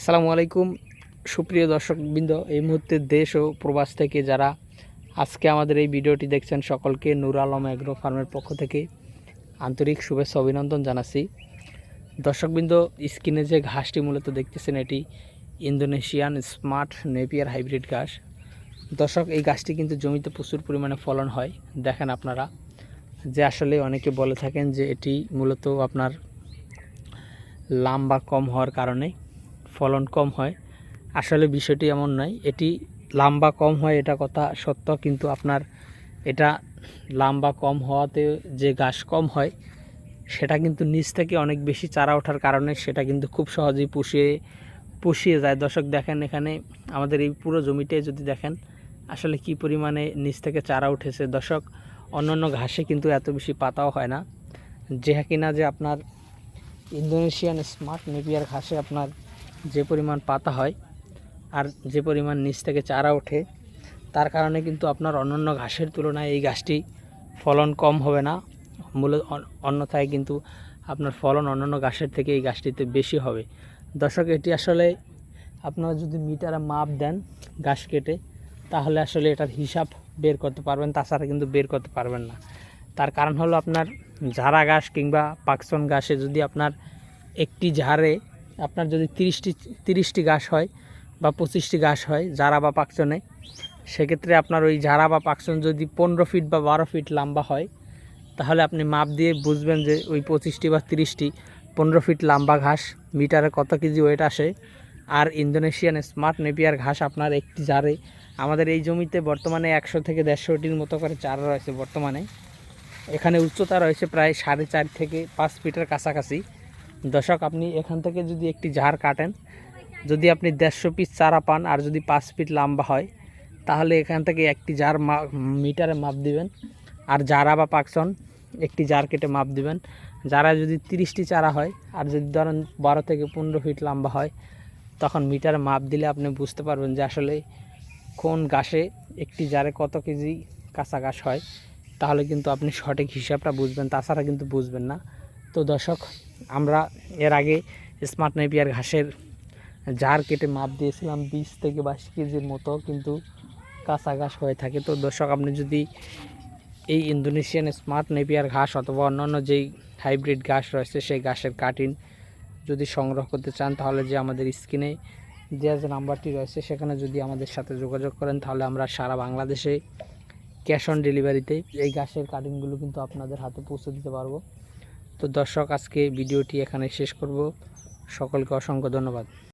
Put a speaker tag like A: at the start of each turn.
A: আসসালামু আলাইকুম। সুপ্রিয় দর্শকবৃন্দ, এই মুহূর্তে দেশ ও প্রবাস থেকে যারা আজকে আমাদের এই ভিডিওটি দেখছেন, সকলকে নূর আলম অ্যাগ্রো ফার্মের পক্ষ থেকে আন্তরিক শুভেচ্ছা অভিনন্দন জানাচ্ছি। দর্শকবৃন্দ স্ক্রিনে যে ঘাসটি মূলত দেখতেছেন, এটি ইন্দোনেশিয়ান স্মার্ট নেপিয়ার হাইব্রিড ঘাস। দর্শক, এই গাছটি কিন্তু জমিতে প্রচুর পরিমাণে ফলন হয়। দেখেন আপনারা, যে আসলে অনেকে বলে থাকেন যে এটি মূলত আপনার লাম্বা কম হওয়ার কারণে ফলন কম হয়। আসলে বিষয়টি এমন নয়, এটি লাম্বা কম হয় এটা কথা সত্য, কিন্তু আপনার এটা লাম্বা কম হওয়াতে যে ঘাস কম হয়, সেটা কিন্তু নিচ থেকে অনেক বেশি চারা ওঠার কারণে সেটা কিন্তু খুব সহজেই পুষিয়ে পুষিয়ে যায়। দর্শক দেখেন এখানে আমাদের এই পুরো জমিটাই যদি দেখেন, আসলে কি পরিমাণে নিচ থেকে চারা উঠেছে। দর্শক, অন্যান্য ঘাসে কিন্তু এত বেশি পাতাও হয় না। যে কিনা যে আপনার ইন্দোনেশিয়ান স্মার্ট নেপিয়ার ঘাসে আপনার যে পরিমাণ পাতা হয় আর যে পরিমাণ নিচ থেকে চারা ওঠে, তার কারণে কিন্তু আপনার অন্যান্য ঘাসের তুলনায় এই গাছটি ফলন কম হবে না। মূলত অন্যথায় কিন্তু আপনার ফলন অন্যান্য ঘাসের থেকে এই গাছটিতে বেশি হবে। দর্শক, এটি আসলে আপনারা যদি মিটারে মাপ দেন গাছ কেটে, তাহলে আসলে এটার হিসাব বের করতে পারবেন, তাছাড়া কিন্তু বের করতে পারবেন না। তার কারণ হলো আপনার ঝাড়া গাছ কিংবা পাকসন ঘাসে যদি আপনার একটি ঝাড়ে আপনার যদি তিরিশটি তিরিশটি ঘাস হয় বা পঁচিশটি ঘাস হয় জারা বা পাকচনে, সেক্ষেত্রে আপনার ওই ঝাড়া বা পাকচন যদি পনেরো ফিট বা বারো ফিট লম্বা হয়, তাহলে আপনি মাপ দিয়ে বুঝবেন যে ওই পঁচিশটি বা তিরিশটি পনেরো ফিট লম্বা ঘাস, মিটারে কত কেজি ওয়েট আসে। আর ইন্দোনেশিয়ান স্মার্ট নেপিয়ার ঘাস আপনার একটি জারে, আমাদের এই জমিতে বর্তমানে একশো থেকে দেড়শোটির মতো করে চারা রয়েছে বর্তমানে। এখানে উচ্চতা রয়েছে প্রায় সাড়ে চার থেকে পাঁচ ফিটের কাছাকাছি। দর্শক, আপনি এখান থেকে যদি একটি ঝাড় কাটেন, যদি আপনি দেড়শো পিস চারা পান আর যদি পাঁচ ফিট লম্বা হয়, তাহলে এখান থেকে একটি জার মিটারে মাপ দিবেন। আর জারা বা পাকসন, একটি জার কেটে মাপ দিবেন। যারা যদি তিরিশটি চারা হয় আর যদি ধরেন বারো থেকে পনেরো ফিট লম্বা হয়, তখন মিটারে মাপ দিলে আপনি বুঝতে পারবেন যে আসলে কোন গাছে একটি জারে কত কেজি কাঁচা ঘাস হয়। তাহলে কিন্তু আপনি সঠিক হিসাবটা বুঝবেন, তাছাড়া কিন্তু বুঝবেন না। তো দর্শক, আমরা এর আগে স্মার্ট নেপিয়ার ঘাসের জার কেটে মাপ দিয়েছিলাম বিশ থেকে বাইশ কেজির মতো, কিন্তু কাঁচা ঘাস হয়ে থাকে। তো দর্শক, আপনি যদি এই ইন্দোনেশিয়ান স্মার্ট নেপিয়ার ঘাস অথবা অন্যান্য যেই হাইব্রিড ঘাস রয়েছে, সেই ঘাসের কাটিং যদি সংগ্রহ করতে চান, তাহলে যে আমাদের স্ক্রিনে যে যে নাম্বারটি রয়েছে, সেখানে যদি আমাদের সাথে যোগাযোগ করেন, তাহলে আমরা সারা বাংলাদেশে ক্যাশ অন ডেলিভারিতে এই ঘাসের কাটিংগুলো কিন্তু আপনাদের হাতে পৌঁছে দিতে পারব। তো দর্শক আজকে ভিডিওটি এখানে শেষ করব। সকলকে অসংখ্য ধন্যবাদ।